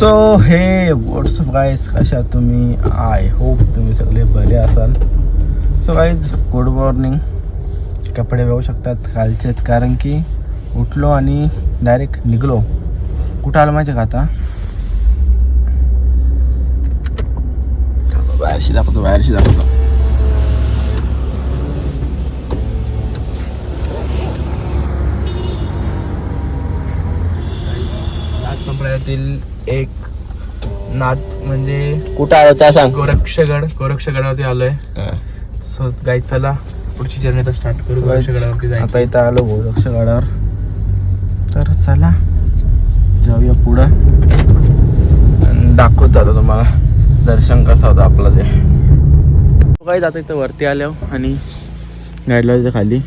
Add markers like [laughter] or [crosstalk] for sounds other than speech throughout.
So हे WhatsApp guys कशा तुम्ही? आय होप तुम्ही सगळे बरे असाल. सो गाईज गुड मॉर्निंग कपडे बघू शकतात कालचेच कारण की उठलो आणि डायरेक्ट निघलो. कुठं आलं माहिती का आता? बाहेरशी दाखवतो बाहेरशी दाखवतो. संप्रदायातील एक नाथ म्हणजे कुठं आलो त्या सांग. गोरक्षगड गोरक्षगडावरती आलोय. सो गाई चला पुढची जर्नी तर स्टार्ट करू. गोरक्षगडावरती आता जायचं इथं आलो गोरक्षगडावर. तर चला जाऊया पुढं. आणि दाखवतो आता तुम्हाला. दर्शन कसं होतं आपलं ते. काही जातं इथं वरती आलो आणि गाडीला इथं खाली.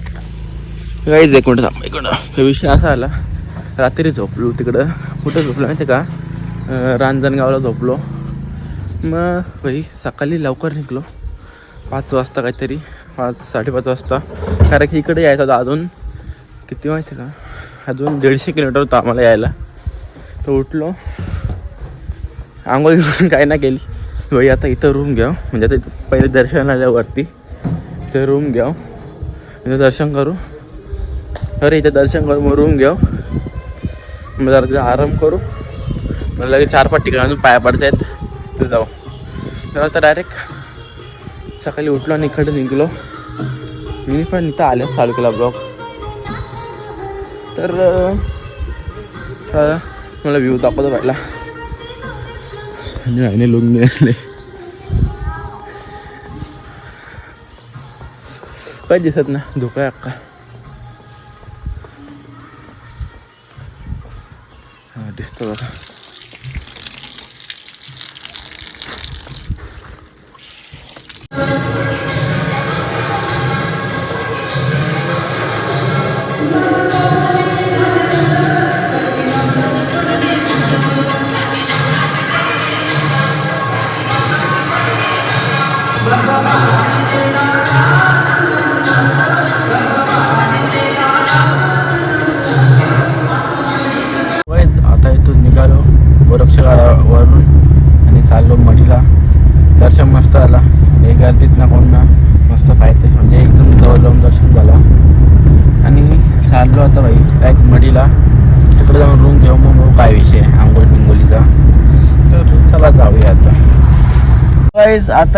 काहीच एक मिनिट थांब मिनिट. तो विषय असा आला. रात्री झोपलो तिकडं. कुठं झोपलो माहिती का? रांजणगावला झोपलो. मग भाई सकाळी लवकर निघलो. पाच वाजता काहीतरी. पाच साडेपाच वाजता. कारण की इकडे यायचं होतं अजून. किती माहिती का? अजून दीडशे किलोमीटर होतं आम्हाला यायला. तर उठलो. आंघोळ करून काय ना केली. भाई आता इथं रूम घ्या हो. म्हणजे आता इथं पहिले दर्शन आल्यावरती. ते रूम घ्या इथं दर्शन करू. अरे इथं दर्शन करू मग रूम घ्या हो. मग जरा तिथं आराम करू. मग लगेच चार पाच ठिकाणी पाया पडता आहेत. तिथं जाऊ. तर आता डायरेक्ट सकाळी उठलो आणि इकडे निघलो. मी पण इथं आले चालू केला ब्लॉग तर मला व्ह्यू दाखवतो पाहिला. आणि आईने लुंग मिळाले. काय दिसत ना धोका अक्का हा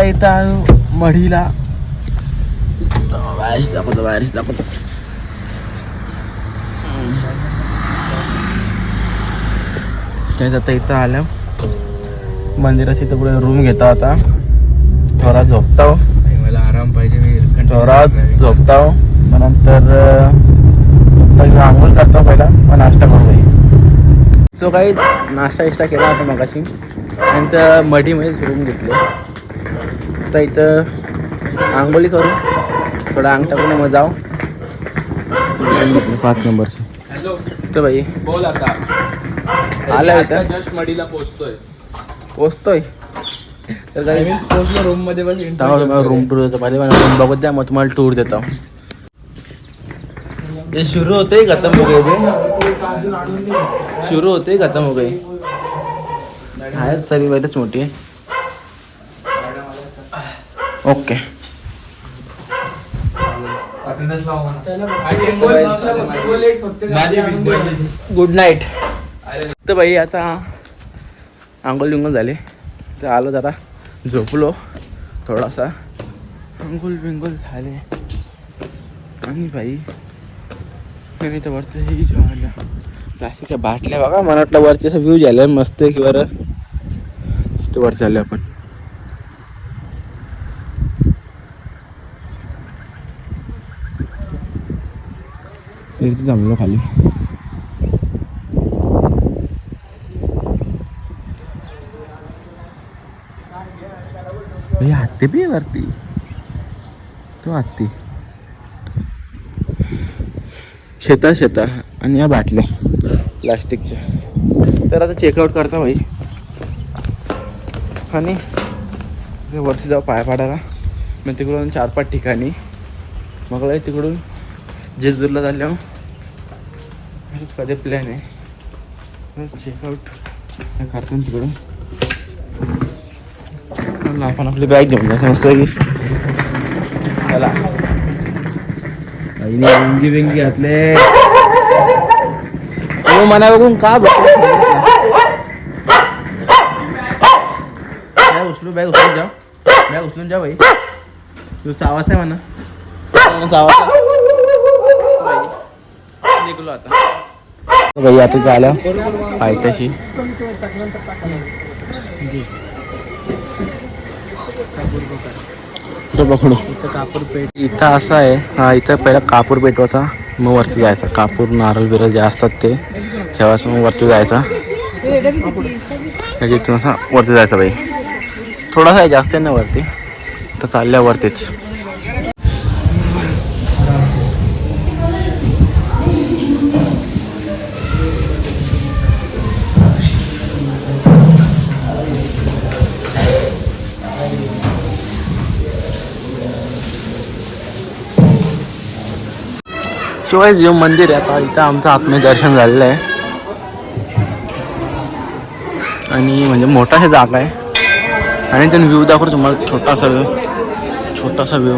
इथं आलो मढीला? बाहेरच दाखवतो बाहेरच दाखवतो. आता इथं आलं? मंदिराच्या इथं पुढे रूम घेता आता. थोडा झोपताव. मला आराम पाहिजे मी थोडा झोपताव. मग नंतर आंघोळ करतो पहिला मग नाश्ता करू सो काही नाश्ता इष्टा केला होता मगाशी. नंतर मढीमध्येच रूम घेतले. आता इथं आंघोळी करू. थोडा अंग टाकून मग जाऊ. पाच नंबरची. हॅलो. तर भाई बोल आता. आला इथं. जस्ट मडीला पोहोचतोय पोचतोय. तर काही पोहोचलो रूममध्ये बस तुम्हाला रूम टूर देतो पहिले मला रूम बघत द्या मग तुम्हाला टूर देतो. ये शुरू होते ही खत्म हो गए बे शुरू होते ही खत्म हो गए आहे सरी वाईटच मोठी. आहे ओके. गुड नाईट तर भाई आता आंघोळ बिंगोल झाले. तर आलो जरा. झोपलो. थोडासा. आंघोळ बिंगोल झाले. आणि भाई आणि तर वरचं हे आलं प्लास्टिकच्या बाटल्या बघा. मला वाटलं वरचे असं व्ह्यू झालं. मस्त आहे की बरं. ते वर चालले आपण. इथे जमलो खाली हत्ती बी आहे वरती तो हत्ती शेता शेता आणि या बाटल्या प्लास्टिकच्या तर आता चेकआउट करता भाई आणि वरती जाऊ पाय पाडायला मग तिकडून चार पाच ठिकाणी मग तिकडून जेजूरला झाल्यावर कधी प्लॅन आहे? चेकआउट काय करतो तिकडून. आपण आपली बॅग घेऊन जा समजतं की? चला. आईने अंगी बिंगी घातले. मना बघून का बॅग उचलू बॅग उचलून जाव बॅग उचलून जा भाई तुझा आवाज आहे म्हणा. तुझा आवाज आहे. बाई, निघलो आता. भाई आता झालं. पायथ्याशी. इथं इथं असं आहे हा इथं पहिला कापूर पेटवायचा मग वरती जायचा. कापूर नारळ बिरळ जे असतात ते ठेवायचं मग वरती जायचा. म्हणजे इथून वरती जायचं बाई थोडासा आहे जास्त आहे ना वरती. तर चालल्यावरतीच वरतीच. जे मंदिर आहे आता इथं आमचं आत्मय दर्शन झालेलं आहे. आणि म्हणजे मोठा हे जागा आहे. आणि त्यांनी व्ह्यू दाखवतो तुम्हाला छोटासा व्ह्यू छोटासा व्ह्यू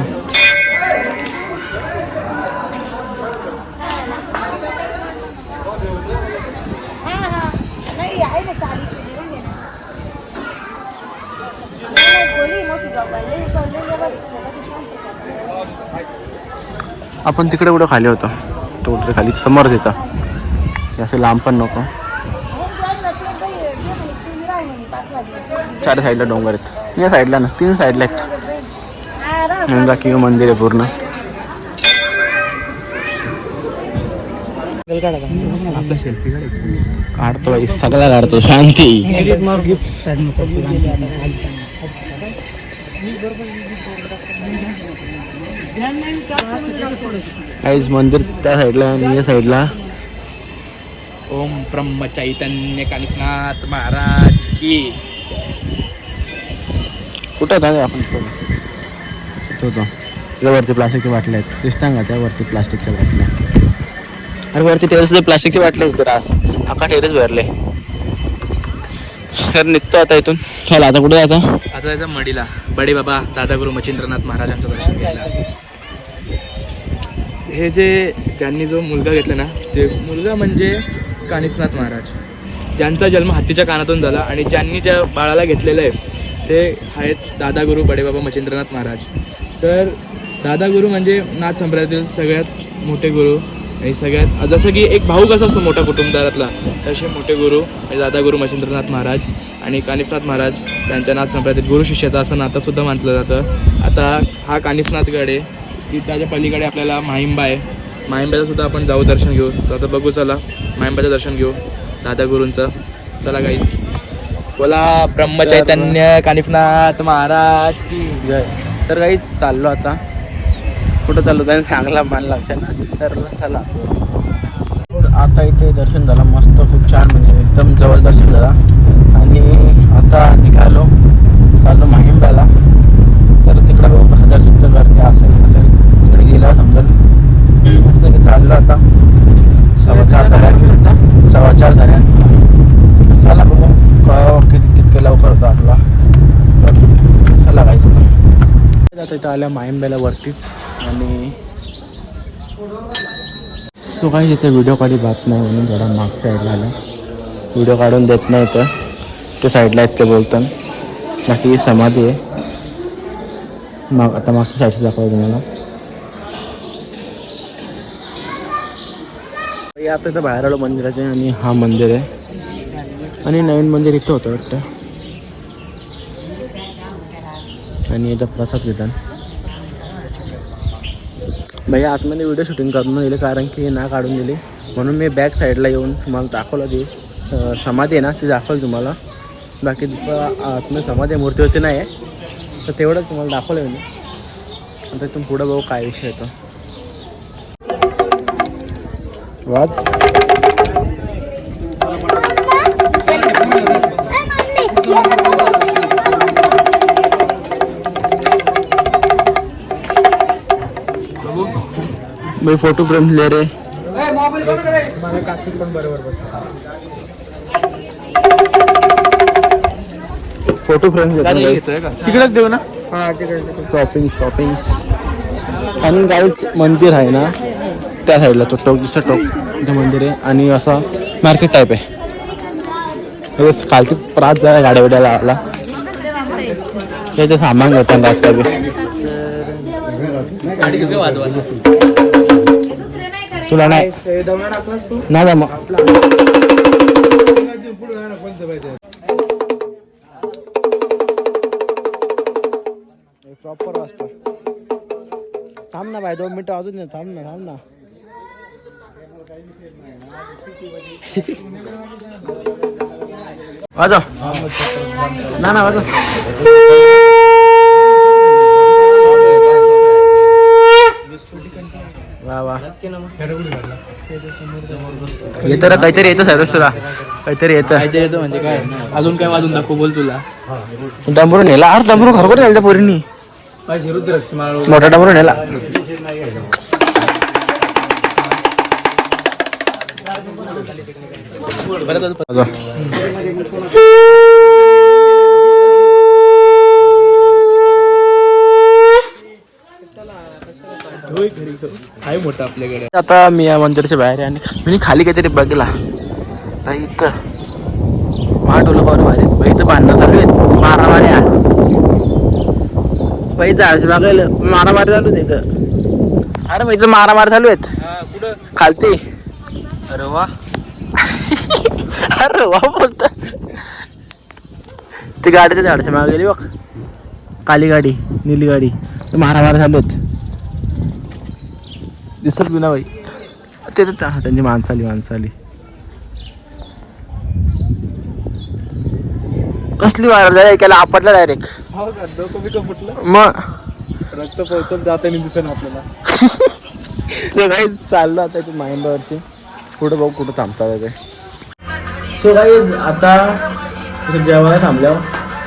नाही आहे ना चाळीस केली म्हणजे ना नाही, नाही, गोली मोठी बाबा लई लई व्यवस्थित आहे. बाकी शांत आहे. आपण तिकडे कुठं खाली होतो. तो कुठे खाली समोरच येतं जास्त लांब पण नको. चार साईडला डोंगर आहेत. या साईडला ना तीन साईडला आहेत. हा, राहा, मंदिर आहे पूर्ण. सेल्फी काढतो बाई, सगळा काढतो शांती. काहीच मंदिर त्या साईडला आणि या साईडला ओम ब्रह्म चैतन्य कानिकनाथ महाराज की. कुठं होता आपण तो? होतो? त्यावरती प्लास्टिकच्या बाटल्या आहेत. दिसता का त्यावरती प्लास्टिकच्या बाटल्या. अरे वरती टेरेसचे प्लास्टिकच्या बाटल्या होते रास अख्खा टेरेस भरले. तर निघतो आता इथून. चला आता कुठे जायचं? आता त्याचा मडीला. बडे बाबा दादागुरु मच्छिंद्रनाथ महाराजांचं दर्शन घ्यायला. हे जे ज्यांनी जो मुलगा घेतला ना ते मुलगा म्हणजे कानिफनाथ महाराज. ज्यांचा जन्म हत्तीच्या कानातून झाला आणि ज्यांनी ज्या बाळाला घेतलेलं आहे ते आहेत दादागुरू बडेबाबा मच्छिंद्रनाथ महाराज. तर दादागुरू म्हणजे नाथ संप्रदायातील सगळ्यात मोठे गुरु आणि सगळ्यात जसं की एक भाऊ कसा असतो मोठा कुटुंबदारातला तसे मोठे गुरु म्हणजे दादागुरू मच्छिंद्रनाथ महाराज आणि कानिफनाथ महाराज त्यांच्या नाथ संप्रदायातील गुरु शिष्याचा असं नातंसुद्धा मानलं जातं. आता हा कानिफनाथ गड आहे की त्याच्या पलीकडे आपल्याला माहिंबा आहे. माहिंब्याचं सुद्धा आपण जाऊ दर्शन घेऊ. तर आता बघू चला माहिंबाचं दर्शन घेऊ. दादा गुरूंचं. चला गाईस बोला ब्रह्मचैतन्य कानिफनाथ महाराज की जय. तर काहीच चाललो आता. कुठं चाललो त्याने चांगला मान लक्षात ना. तर चला. आता इथे दर्शन झालं. मस्त खूप छान म्हणजे एकदम जवळ दर्शन झालं. आणि आता निघालो. चाललो माहिंब्याला. तर तिकडं बघू दर्शन तर गर्दी असेल असेल तिकडे गेल्यावर समजेल मस्त की चाललो आता. सव्वा चार झाल्या सव्वा चार झाल्या चला बघू. क- किती कितके लवकर होतो आपला. चला काहीच आता इथं आल्या माहिंब्याला वरतीच आणि सो काही इथे व्हिडिओ काढी बात नाही म्हणून थोडा मागच्या साईडला आला व्हिडिओ काढून देत नाही तर ते साईडला आहेत ते बोलतात. बाकी समाधी आहे. माग आता मागच्या साईडची दाखवतो तुम्हाला. हे आता इथं बाहेर आलो मंदिराचे आणि हा मंदिर आहे. आणि नवीन मंदिर इथं होतं वाटतं. आणि इथं प्रसाद विधान भैया आतमध्ये व्हिडिओ शूटिंग करून दिले कारण की हे ना काढून दिली. म्हणून मी बॅक साईडला येऊन तुम्हाला दाखवलं की समाधी आहे ना ती दाखवलं तुम्हाला. बाकी दुसरं आतमध्ये समाधी मूर्ती होती नाही आहे. तर तेवढंच तुम्हाला दाखवलं मी. आता इथून पुढं बघू काय विषय येतो वाच. भाई फोटो फ्रेम ले रे. फोटो फ्रेम तिकडेच देऊ ना? हा शॉपिंग शॉपिंग आणि गाईच मंदिर आहे ना? त्या साईडला तो टोक दिसतो टोक इथं मंदिर आहे आणि असं मार्केट टाईप आहे. हे खालची प्रात जाय गाड्या बिड्या लावला. त्याचं सामान घेतात रास्ता तुला नाही. नाही मग प्रॉपर वाजता थांब ना बाय दोन मिनटं अजून थांब ना थांब ना. वाजव. ना ना वाजव. वा वा. येतं रे काहीतरी येतं सर्वच तुला. काहीतरी येतं. काहीतरी येतं म्हणजे काय? अजून काय वाजून दाखव बोल तुला. डंबरू नेला. अरे डंबरू खरोखर नेला त्या पोरींनी. मोठा डंबरू नेला. मोठा आपल्याकडे आता मी या मंदिराच्या बाहेर आणि मी खाली काहीतरी बघला. तर इथं माठवलं बरं भारी बाई इथं चालू आहेत. मारामारी आहे बाई जायचं बघायला. मारामारी चालू आहे इथं. अरे बाई इथं मारामारी चालू आहेत. कुठं खालती. अरे वा [laughs] अरे वा बोलत. ती गाडीच्या झाडाच्या मागे गेली बघ. काली गाडी नीली गाडी. तर मारामारी चालू आहेत दिसत बी ना बाई. ते तर त्या- त्यांची माणसं आली माणसं आली. कसली वायर झाली ऐकायला आपटला डायरेक्ट डोकं बिकं फुटलं? मग? रक्त पोहोचत जाताना दिसेल आपल्याला. [laughs] ते काही चाललं आता ते माइंडावरती कुठं बघू कुठं थांबतात ते. सो काही आता जेवायला थांबल्यावर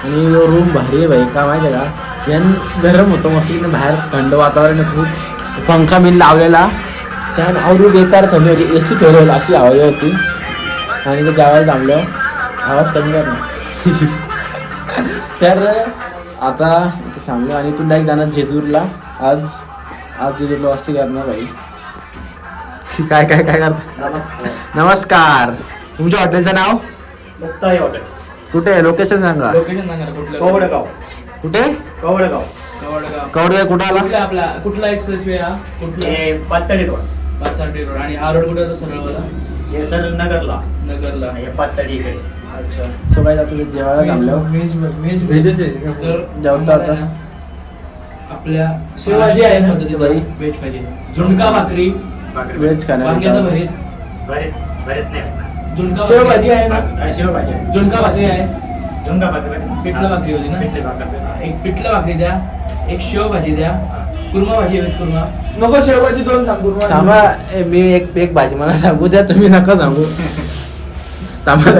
आणि रूम भारी आहे भाई का माहिती आहे का? यान गरम होतं मस्त इकडे बाहेर थंड वातावरण खूप. पंखा बिन लावलेला. त्यान अवरू बेकार थंडी होती ए सी ठेवलेला अशी आवाज होती. आणि ते जेवायला थांबलं आवाज कमी कर ना [laughs] तर आता थांबलो आणि तू डायरेक्ट जाणार जेजूरला. आज आज जेजूरला वाजता करणार भाई. [laughs] काय काय काय करता? नमस्कार. तुमच्या हॉटेलचं नाव? मुक्ताई हॉटेल. कुठे? आहे लोकेशन सांगा. लोकेशन सांगा ना कुठलं? कवडगाव. कुठे? कवडगाव. कवडगाव. कवडे कुठं आला? कुठला आपला कुठला एक्सप्रेस वे हा? कुठला? हे पातळी रोड. पाथर्डी रोड. आणि हा रोड कुठे होता सरळवाला? हे सर नगरला. नगरला. हे पातळी इकडे. अच्छा. सो काय तुझ्या जेवायला तर जेवतो आता. आपल्या शिवाजी आहे ना? पद्धतीचं बाई. व्हेज पाहिजे. झुणका भाकरी व्हेज वांग्याचं खाणार भरीत बरेच बरेच नाही झुणका शेवभाजी आहे ना? हा, शेवभाजी. आहे. झुणका भाकरी आहे. झुणका भाकरी पिठलं भाकरी होती ना? पिठलं भाकरी. एक पिठलं भाकरी द्या एक शेव भाजी द्या कुर्मा भाजी व्हेज कुर्मा? नको शेवभाजी दोन सांगू थांबा ए, मी एक एक भाजी मला सांगू द्या तुम्ही नका सांगू. थांबा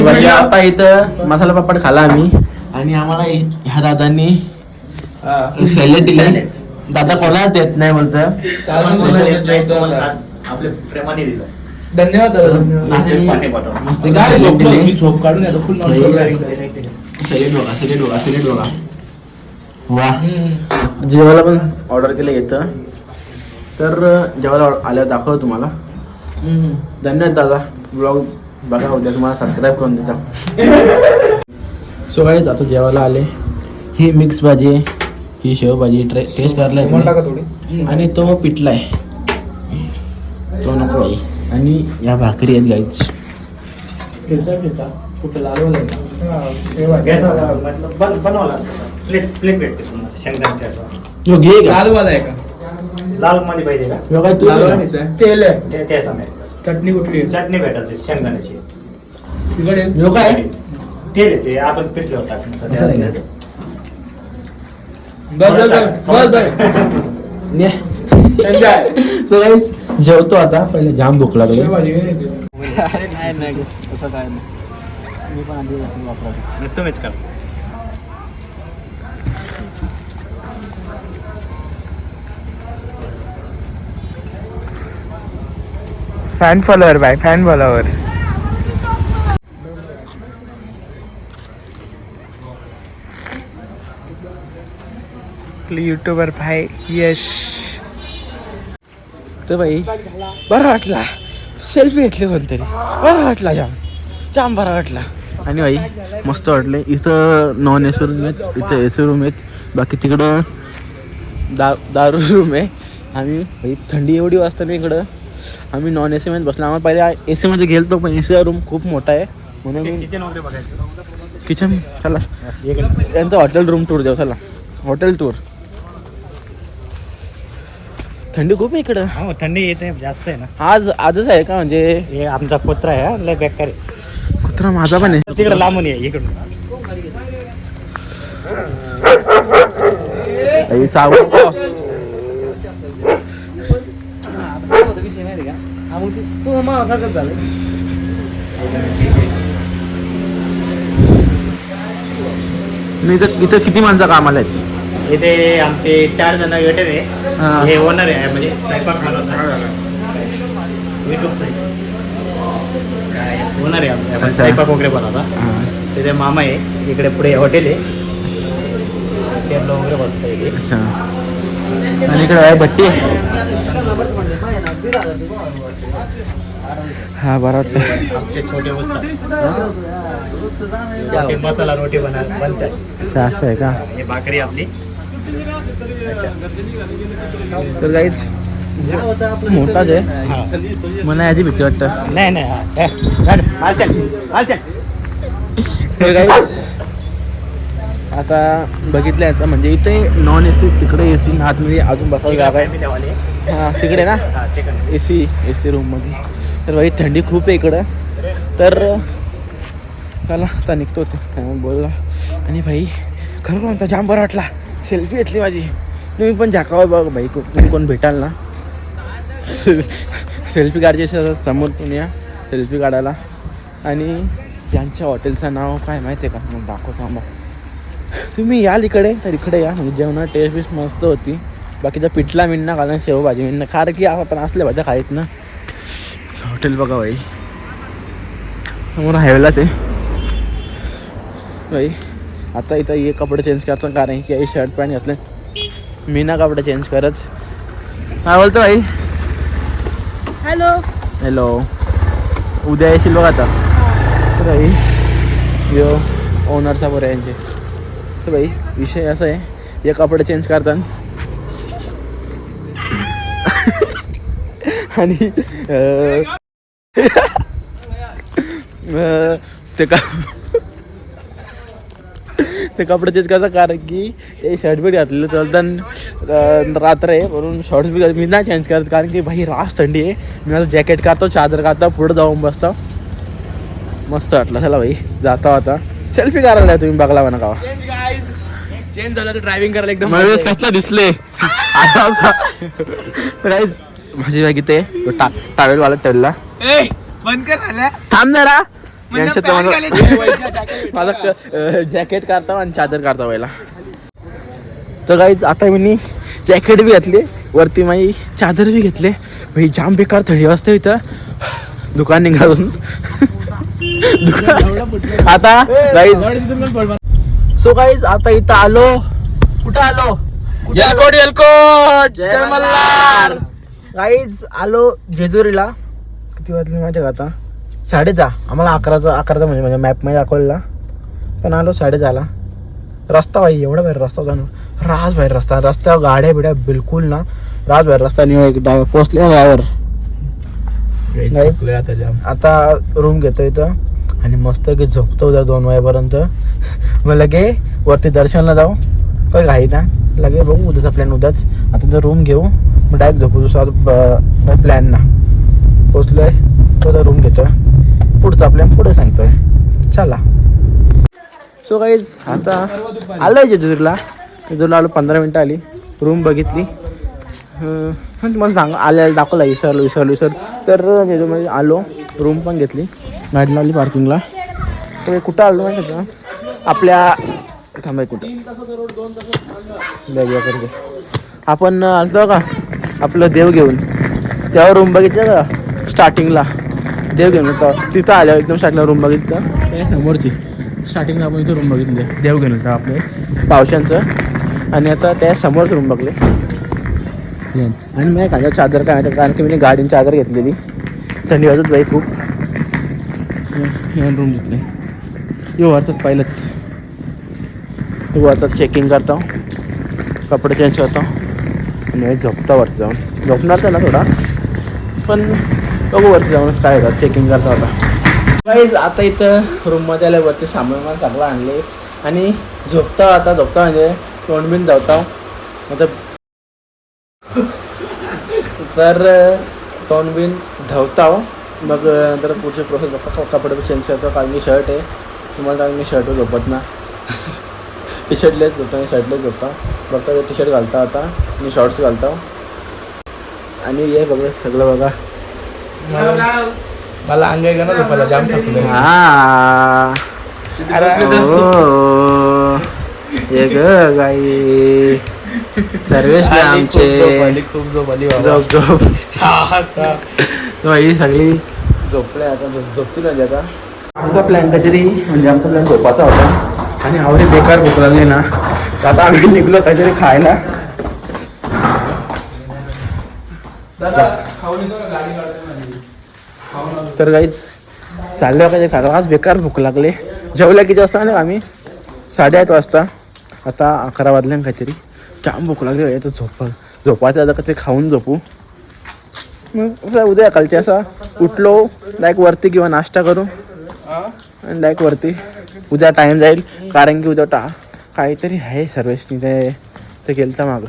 म्हणजे आता इथं मसाला पापड खाला आम्ही. आणि आम्हाला ह्या दादांनी सॅलेड दिली. दादा कोणाला देत नाही आज आपल्या प्रेमाने दिलं. धन्यवाद झोप काढून येतो फुल सॅलेड बघा सॅलेड बघा सॅलेड बघा. वा. जेवायला पण ऑर्डर केलं येतं तर जेवायला आल्यावर दाखवतो तुम्हाला. धन्यवाद दादा. ब्लॉग बघा उद्या तुम्हाला सबस्क्राईब करून देता. [laughs] सो काय आता जेवायला आले. ही मिक्स भाजी आहे. ही शेवभाजी ट्रे टेस्ट करायला आणि तो पिठला आहे तो नको आहे आणि या भाकरी आहेत गाईच लाल पाहिजे का? तेल चटणी कुठली चटणी भेटत शेंगदाण्याची. तेल आहे ते. आपण पिठलं टाकून मसाला आहे का? बस बस बस बस सो गाईज जेवतो आता. पहिले जाम भूक लागली. शेवभाजी आहे. अरे नाही नाही तसं काय नाही. मी पण आधी वापरतो तुम्हीच कर. Fan follower by fan follower आपले युट्यूबर भाई यश. तर बाई बरं वाटला. सेल्फी घेतली कोणतरी बरं वाटला जाम. जाम बरा वाटला. आणि भाई मस्त वाटले इथं नॉन एसी रूम आहेत इथं एसी रूम आहेत. बाकी तिकडं दा दारू रूम आहे. आम्ही भाई थंडी एवढी वाजता ना इकडं. आम्ही नॉन ए सीमध्ये बसलो. आम्हाला पहिले ए सीमध्ये गेलतो पण ए सीचा रूम खूप मोठा आहे. म्हणून मी किचन वगैरे बघायचं. किचन चला. त्यांचं हॉटेल रूम टूर देऊ चला. हॉटेल टूर थंडी खूप आहे इकडं. हो थंडी येते जास्त आहे ना. आज आजच आहे का म्हणजे? हे आमचा कुत्रा आहे हा, लय बेकार आहे. कुत्रा माझा पण आहे. तिकडे लांबून ये इकडून. आई, हो. नाही इथं किती माणसं कामाला आहेत? इथे आमचे चार जण वेटर हा. आहे हे ओनर आहे म्हणजे स्वयंपाक ओनर आहे. आमचे. आपण अच्छा. स्वयंपाक वगैरे बनवता. तिथे मामा आहे इकडे पुढे हॉटेल आहे. टेबल वगैरे बसतं इथे. अच्छा. आणि इकडे आहे भट्टी? हा बरं वाटतं. आमचे छोटे उस्ताद मसाला रोटी बना बनतात अच्छा असं आहे का? हे भाकरी आपली. तर काहीच मोठाच आहे. मला याची भीती वाटतं. नाही नाही आता बघितलं म्हणजे इथे नॉन ए सी तिकडे ए सी आतमध्ये अजून बसायला जागा आहे. हां तिकडे ना. ए सी ए सी रूममध्ये तर भाई थंडी खूप आहे इकडं. तर चला आता निघतो ते. काय बोलला? आणि भाई खरं कोणता जाम बरं वाटला. सेल्फी घेतली माझी. तुम्ही पण झाकावं हो बघ भाई को- तुम्ही कोण भेटाल ना? [laughs] सेल्फी काढायची समोर पण या सेल्फी काढायला. आणि त्यांच्या हॉटेलचं नाव काय माहिती आहे का? मग दाखवतो मग तुम्ही याल इकडे तर इकडे या. म्हणजे जेवणात टेस्ट बीस मस्त होती. बाकीचा पिठला मिळणं घालून शेवभाजी मिळणं खार की आपण असल्या भाज्या खायत ना. हॉटेल बघा भाई समोर हायवेलाच आहे. भाई आता इथं हे कपडे चेंज करतो कारण की हे शर्ट पॅन्ट घातले. मी ना कपडे चेंज करत. काय बोलतो भाई? हॅलो हॅलो उद्या येशील बघ आता. तर भाई यो ओनरचा बरं यांचे. तर भाई विषय असा आहे हे कपडे चेंज करतात. [laughs] आणि [laughs] ते का ते कपडे चेंज करतात कारण की ते शर्ट बी घातलेलं चालतं रात्र आहे म्हणून शॉर्ट्स बी मी नाही चेंज करत कारण की भाई रास थंडी आहे. मी माझं जॅकेट काढतो चादर काढतो पुढं जाऊन बसतो. मस्त वाटलं. चला भाई जाता आता. सेल्फी करायला तुम्ही बघला म्हणा का चेंज झालं तर ड्रायव्हिंग करायला एकदम कसला दिसले? प्राईज माझी बॅग इथे टावेल वाला ठेवला ए, बंद कर थांब जरा. यांच्यात माझं- माझं [laughs] जॅकेट काढता आणि चादर काढता पहिला. तर काही आता मी जॅकेट बी घातली वरती माझी चादर बी घेतले. भाई जाम बेकार थंडी वाजते इथं. दुकान निघालून दुकान- आता गाईज सो गाईज आता इथं आलो. कुठं आलो? एलकोट एलकोट जय मल्हार. गाईज आलो जेजुरीला. किती वाजले माहिती का आता? साडेदहा आम्हाला अकराचा अकराचा म्हणजे म्हणजे मॅपमध्ये दाखवलेला पण आलो साडेदहाला रस्ता भाई एवढा बाहेर रस्ता होता ना. राज बाहेर रस्ता. रस्त्यावर गाड्या बिड्या बिलकुल ना. राज बाहेर रस्ता. आणि एक ड्रायव्हर पोचले ड्रायव्हर आता रूम घेतो इथं. आणि मस्त की झोपतो उद्या दोन वाजेपर्यंत. मग लगे वरती दर्शनला जाऊ. काही घाई ना. लगे बघू उद्याचा प्लॅन उद्याच. आता जर रूम घेऊ. मग डायरेक्ट झोपू. दुसरा प्लॅन ना. पोचलोय. तो रूम घेतोय. पुढचा प्लॅन पुढे सांगतोय. चला. सो काहीच आता आलोय जेजुरीला. जेजुरीला आलो पंधरा मिनटं आली. रूम बघितली. पण तुम्हाला म्हणजे सांग आल्याला दाखवला विसरलो विसरलो विसर तर जेजूमध्ये आलो. रूम पण घेतली. गाडी लावली पार्किंगला तर कुठं आलो माहिती का? आपल्या थांबाय कुठं बघूया करते आपण आलतो का आपलं देव घेऊन. तेव्हा रूम बघितलं का? स्टार्टिंगला देव घेऊन होता तिथं आल्यावर एकदम स्टार्टिंगला रूम बघितलं. ते समोरची? स्टार्टिंगला आपण इथं रूम बघितली. देव घेऊन होतं आपले. पावशांचं आणि आता त्या समोरच रूम बघले. आणि मी काय चादर काय माहिती कारण की मी गाडीची चादर घेतलेली. थंडी वाजत बाई खूप. रूम घेतली. यो वरतच पहिलंच. तू आता चेकिंग करतो. कपडे चेंज करतो. आणि झोपता वरती जाऊन. झोपणार ना थोडा. पण बघू वरती जाऊनच काय होतात चेकिंग करता होता काही आता इथं रूममध्ये आल्यावरती सामान चांगलं आणले. आणि झोपता आता झोपता म्हणजे तोंड बिन धावता आता तर तोंड बिन धावता मग नंतर पुढचे प्रोसेस बघा कपडे चेंज करतो. कारण की शर्ट आहे. तुम्हाला कारण मी शर्टवर झोपत ना. टी शर्टलेच झोपतो आणि शर्टलेच झोपता बघता टी शर्ट घालता आता. आणि शॉर्ट्स घालता आणि हे बघा सगळं बघा. मला- मला अंग आहे का ना झोपायला जाम थकलं हा हो हे ग गाई सर्वेच आमचे खूप झोप आली. झोप झोप ही सगळी झोपले आता झोप झोपतील म्हणजे आता आमचा प्लॅन काहीतरी म्हणजे आमचा प्लॅन झोपाचा होता आणि आवडी बेकार भूक लागली ना आता आम्ही निघलो काहीतरी खायला तर काहीच चाललं पाहिजे खायला आज बेकार भूक लागले. जेवल्या किती वाजता ना आम्ही? साडेआठ वाजता. आता अकरा वाजले काहीतरी. जाम भूक लागली आहे तर झोप झोपायचं आता काहीतरी खाऊन झोपू? मग उद्या कालचे असा उठलो लाईक वरती किंवा नाश्ता करू. आणि लाईक वरती. उद्या टाईम जाईल कारण की उद्या टा काहीतरी आहे सर्वेशनी ते ते केलं तर मागं.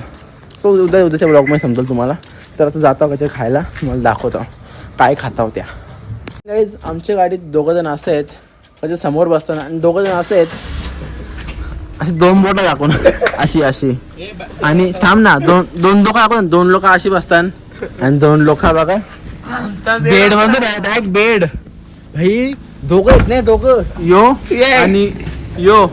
तो उद्या उद्याच्या ब्लॉगमध्ये समजेल तुम्हाला. तर आता जातो कसे खायला तुम्हाला दाखवतो. काय खाता त्या गाईज आमच्या गाडीत दोघं जण असे आहेत. त्याच्यासमोर बसताना आणि दोघं जण असे आहेत. अशी दोन बोटं दाखवून अशी अशी. आणि थांब ना दोन दोन लोक आपण. दोन लोक अशी बसतात. आणि दोन लोक बघा. बेडमध्ये डायरेक्ट बेड. भाई दोघं आहेत नाही दोघं? यो आणि यो.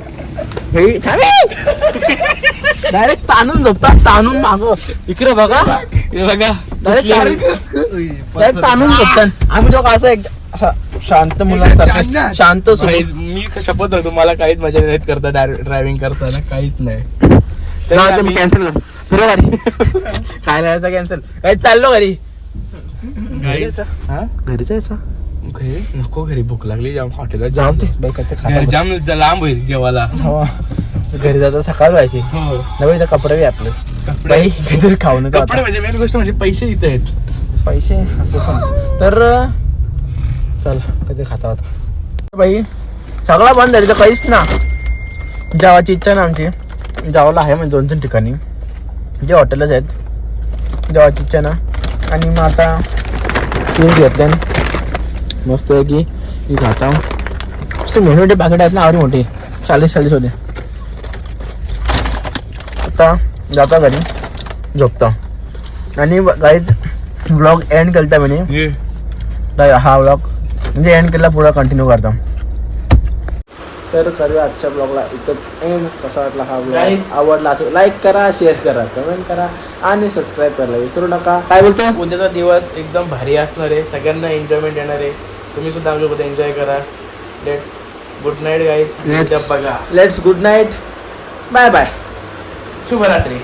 डायरेक्ट ताणून झोपतात ताणून माग. इकडे बघा. हे बघा. डायरेक्ट डायरेक्ट ताणून झोपतात. आम्ही दोघं असं एक असा शांत मुलांसारखं शांत सुरू मी शपथ होतो मला काहीच मजा नाही येत करता ड्रायव्हिंग करताना काहीच नाही. तरी जाऊ दे, मी आम्ही- कॅन्सल कर. फिरो घरी [laughs] काय राहायचं कॅन्सल काही चाललो घरी? हा? घरी जायचं घरी नको घरी भूक लागली जाम हॉटेलला जाऊ जाम बाई काय ते घरी खाता जाम लांब होईल जेवायला. हो. घरी जाता सकाळ व्हायची हो. नवीन कपडे बी आपले कपडे? बाई काहीतरी खाऊन कपडे. म्हणजे मेन गोष्ट म्हणजे पैसे इथे आहेत. पैसे. तर चल काहीतरी खाता होता बाई सगळा बंद झाली तर काहीच ना. जावाची इच्छा ना आमची. जावाला आहे म्हणजे दोन तीन ठिकाणी. जे हॉटेलच आहेत. जावाची इच्छा ना. आणि मग आता तीन घेतल्या. मस्त आहे की. ही खाता असे मोठे मोठे पॅकेट आहेत ना आवडी मोठी. चाळीस चाळीस होते. आता जाता घरी. झोपता. आणि काहीच ब्लॉग एंड केलता म्हणे हे. हा ब्लॉग म्हणजे एंड केला पुढं कंटिन्यू करता. तर करूया आजच्या ब्लॉगला इथंच एंड कसा वाटला हा ब्लॉग. आवडला असेल लाईक करा शेअर करा कमेंट करा आणि सबस्क्राईब करायला विसरू नका. काय बोलतो? उद्याचा दिवस एकदम भारी असणार आहे. सगळ्यांना एन्जॉयमेंट येणार आहे. तुम्ही सुद्धा आमच्यासोबत एन्जॉय करा. लेट्स गुड नाईट गाईज बघा. Let's good night bye bye शुभरात्री.